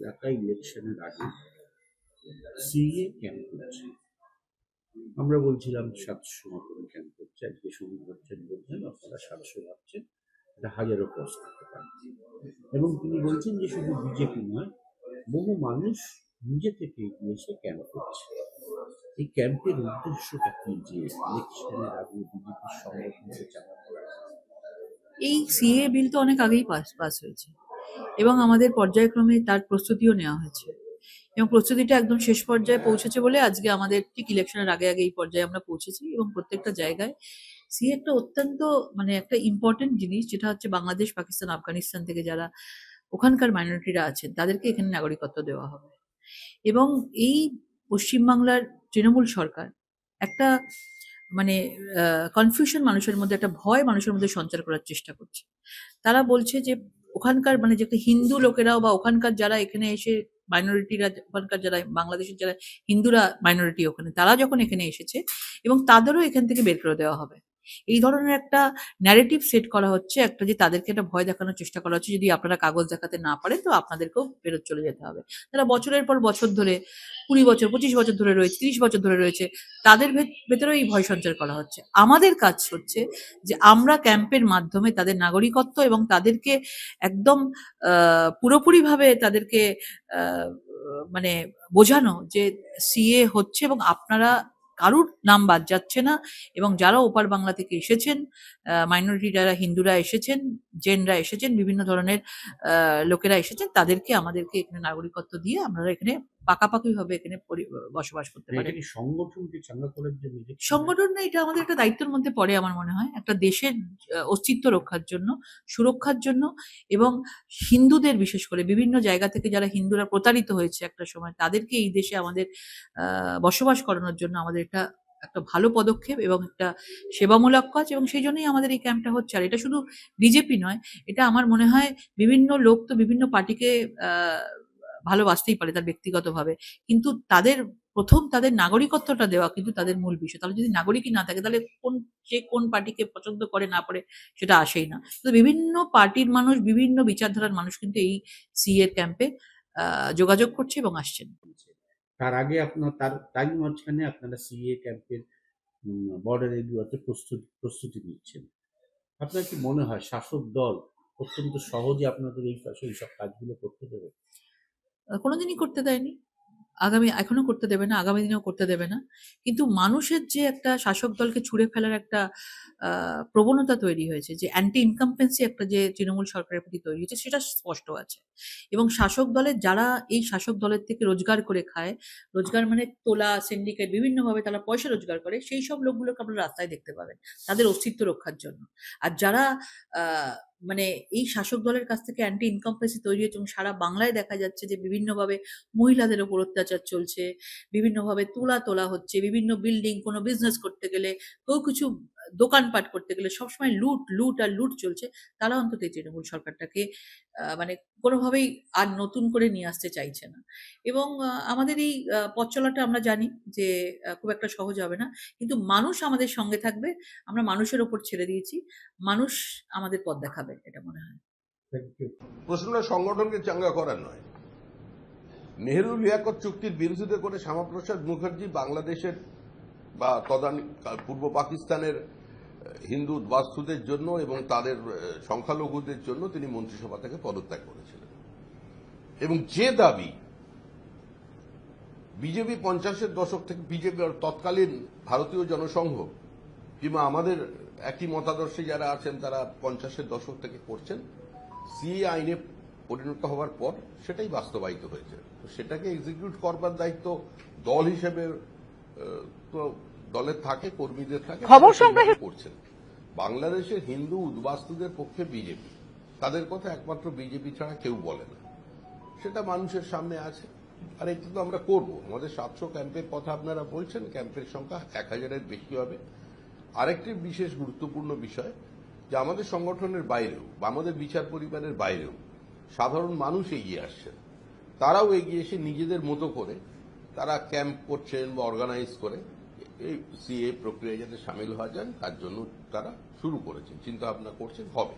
এলাকায় ইলেকশনের আগে সিএ ক্যাম্প করছে আমরা বলছিলাম সাতশো মতন ক্যাম্প করছে আজকে সুনীল হচ্ছেন বলছেন আপনারা সাতশো ভাবছেন এটা হাজারও ক্রস করতে পারে এবং তিনি বলছেন যে শুধু বিজেপি নয় বহু মানুষ নিজে থেকে এগিয়ে এসে ক্যাম্প করছে। এই ক্যাম্পের উদ্দেশ্যটা কি যে ইলেকশনের আগে বিজেপির সংগঠনকে চাপা এই সিএ বিল তো অনেক আগেই পাস পাস হয়েছে। এবং আমাদের পর্যায়ক্রমে তার প্রস্তুতিও নেওয়া হয়েছে। এবং প্রস্তুতিটা একদম শেষ পর্যায়ে পৌঁছেছে বলে আজকে আমাদের ঠিক ইলেকশনের আগে আগে এই পর্যায়ে আমরা পৌঁছেছি এবং প্রত্যেকটা জায়গায় সিএ একটা অত্যন্ত মানে একটা ইম্পর্টেন্ট জিনিস যেটা হচ্ছে বাংলাদেশ, পাকিস্তান, আফগানিস্তান থেকে যারা ওখানকার মাইনরিটিরা আছেন তাদেরকে এখানে নাগরিকত্ব দেওয়া হবে। এবং এই পশ্চিমবাংলার তৃণমূল সরকার একটা মানে কনফিউশন মানুষের মধ্যে, একটা ভয় মানুষের মধ্যে সঞ্চার করার চেষ্টা করছে। তারা বলছে যে ওখানকার মানে যে হিন্দু লোকেরাও বা ওখানকার যারা এখানে এসে মাইনরিটিরা ওখানকার যারা বাংলাদেশের যারা হিন্দুরা মাইনরিটি ওখানে, তারা যখন এখানে এসেছে এবং তাদেরও এখান থেকে বের করে দেওয়া হবে। এই ধরনের একটা ন্যারেটিভ সেট করা হচ্ছে, একটা যে তাদেরকে একটা ভয় দেখানোর চেষ্টা করা হচ্ছে, যদি আপনারা কাগজ দেখাতে না পারেন, তো আপনাদেরকেও ফেরত চলে যেতে হবে। তারা বছরের পর বছর ধরে, কুড়ি বছর, পঁচিশ বছর ধরে রয়েছে, তিরিশ বছর ধরে রয়েছে, তাদের ভেত- ভেতরেও এই ভয় সঞ্চার করা হচ্ছে। আমাদের কাজ হচ্ছে যে আমরা ক্যাম্পের মাধ্যমে তাদের নাগরিকত্ব এবং তাদেরকে একদম পুরোপুরিভাবে তাদেরকে মানে বোঝানো যে সিএ হচ্ছে এবং আপনারা কারুর নাম বাদ যাচ্ছে না এবং যারা ওপার বাংলা থেকে এসেছেন মাইনরিটি যারা হিন্দুরা এসেছেন জেনরা এসেছেন, বিভিন্ন ধরনের লোকেরা এসেছেন, তাদেরকে আমাদেরকে এখানে নাগরিকত্ব দিয়ে আমরা এখানে পাকাপাকিভাবে এখানে পরি- বসবাস করতে পারে পারি। জন্য সংগঠন না এটা আমাদের একটা দায়িত্বের মধ্যে পড়ে আমার মনে হয়। একটা দেশের অস্তিত্ব রক্ষার জন্য সুরক্ষার জন্য এবং হিন্দুদের বিশেষ করে বিভিন্ন জায়গা থেকে যারা হিন্দুরা প্রতারিত হয়েছে একটা সময় তাদেরকে এই দেশে আমাদের আহ, বসবাস করানোর জন্য আমাদের একটা একটা ভালো পদক্ষেপ এবং একটা সেবামূলক কাজ এবং সেই জন্যই আমাদের এই ক্যাম্পটা হচ্ছে। আর এটা শুধু বিজেপি নয় এটা আমার মনে হয় বিভিন্ন লোক তো বিভিন্ন পার্টিকে আহ, ভালোবাসতেই পারে তার ব্যক্তিগতভাবে। কিন্তু তাদের প্রথম তাদের নাগরিকত্বটা দেওয়া কিন্তু তাদের মূল বিষয়। তাহলে যদি নাগরিকই না থাকে, তাহলে কোন সে কোন পার্টিকে পছন্দ করে না করে সেটা আসেই না। তো বিভিন্ন পার্টির মানুষ, বিভিন্ন বিচারধারার মানুষ কিন্তু এই সি এর ক্যাম্পে যোগাযোগ করছে এবং আসছেন। তার আগে আপনার, তার তারই মাঝখানে আপনারা সিএ ক্যাম্পের বর্ডার এরিয়াতে প্রস্তুতি প্রস্তুতি নিচ্ছেন। আপনার কি মনে হয় শাসক দল অত্যন্ত সহজে আপনাদের এই কাজ এইসব কাজগুলো করতে দেবে কোনোদিনই করতে দেয়নি। আগামী, এখনও করতে দেবে না, আগামী দিনেও করতে দেবে না। কিন্তু মানুষের যে একটা শাসক দলকে ছুঁড়ে ফেলার একটা প্রবণতা তৈরি হয়েছে, যে অ্যান্টি ইনকামপেন্সি একটা যে তৃণমূল সরকারের প্রতি তৈরি হয়েছে, সেটা স্পষ্ট আছে। এবং শাসক দলের যারা এই শাসক দলের থেকে রোজগার করে খায়, রোজগার মানে তোলা সিন্ডিকেট বিভিন্নভাবে তারা পয়সা রোজগার করে, সেই সব লোকগুলোকে আপনারা রাস্তায় দেখতে পাবেন, তাদের অস্তিত্ব রক্ষার জন্য। আর যারা মানে এই শাসক দলের কাছ থেকে অ্যান্টি ইনকামপেন্সি তৈরি হচ্ছে এবং সারা বাংলায় দেখা যাচ্ছে যে বিভিন্নভাবে মহিলাদের ওপর অত্যাচার চলছে, বিভিন্নভাবে তোলা তোলা হচ্ছে, বিভিন্ন বিল্ডিং কোনো বিজনেস করতে গেলে কেউ কিছু দোকানপাট করতে গেলে সবসময় লুট লুট আর লুট চলছে। তারা অন্তত এই তৃণমূল সরকারটাকে মানে কোনোভাবেই আর নতুন করে নিয়ে আসতে চাইছে না। এবং আমাদের এই পথ চলাটা আমরা জানি যে খুব একটা সহজ হবে না। কিন্তু মানুষ আমাদের সঙ্গে থাকবে আমরা মানুষের ওপর ছেড়ে দিয়েছি মানুষ আমাদের পথ দেখাবে এটা মনে হয়। প্রশ্নটা সংগঠনকে চাঙ্গা করার নয়। নেহেরু লিয়াকত চুক্তির বিরোধিতা করে শ্যামাপ্রসাদ মুখার্জি বাংলাদেশের বা তদানী পূর্ব পাকিস্তানের হিন্দু উদ্বাস্তুদের জন্য এবং তাদের সংখ্যালঘুদের জন্য তিনি মন্ত্রিসভা থেকে পদত্যাগ করেছিলেন। এবং যে দাবি বিজেপি পঞ্চাশের দশক থেকে বিজেপি তৎকালীন ভারতীয় জনসংঘ কিংবা আমাদের একই মতাদর্শে যারা আছেন তারা পঞ্চাশের দশক থেকে করছেন সিএ আইনে পরিণত হওয়ার পর সেটাই বাস্তবায়িত হয়েছে। তো সেটাকে এক্সিকিউট করবার দায়িত্ব দল হিসেবে তো দলের থাকে কর্মীদের থাকে খবর সংগ্রহে- করছেন। বাংলাদেশের হিন্দু উদ্বাস্তুদের পক্ষে বিজেপি। তাদের কথা একমাত্র বিজেপি ছাড়া কেউ বলে না। সেটা মানুষের সামনে আছে। আর এটা তো আমরা করব। আমাদের সাতশো ক্যাম্পের কথা আপনারা বলছেন, ক্যাম্পের সংখ্যা এক হাজারের বেশি হবে। আরেকটি বিশেষ গুরুত্বপূর্ণ বিষয়, যে আমাদের সংগঠনের বাইরেও বা আমাদের বিচার পরিবারের বাইরেও সাধারণ মানুষ এগিয়ে আসছেন। তারাও এগিয়ে এসে নিজেদের মতো করে তারা ক্যাম্প করছেন বা অর্গানাইজ করে। এই সিএ প্রক্রিয়ায় যাতে সামিল হওয়া যায় তার জন্য তারা শুরু করেছেন চিন্তা ভাবনা করছেন, হবে।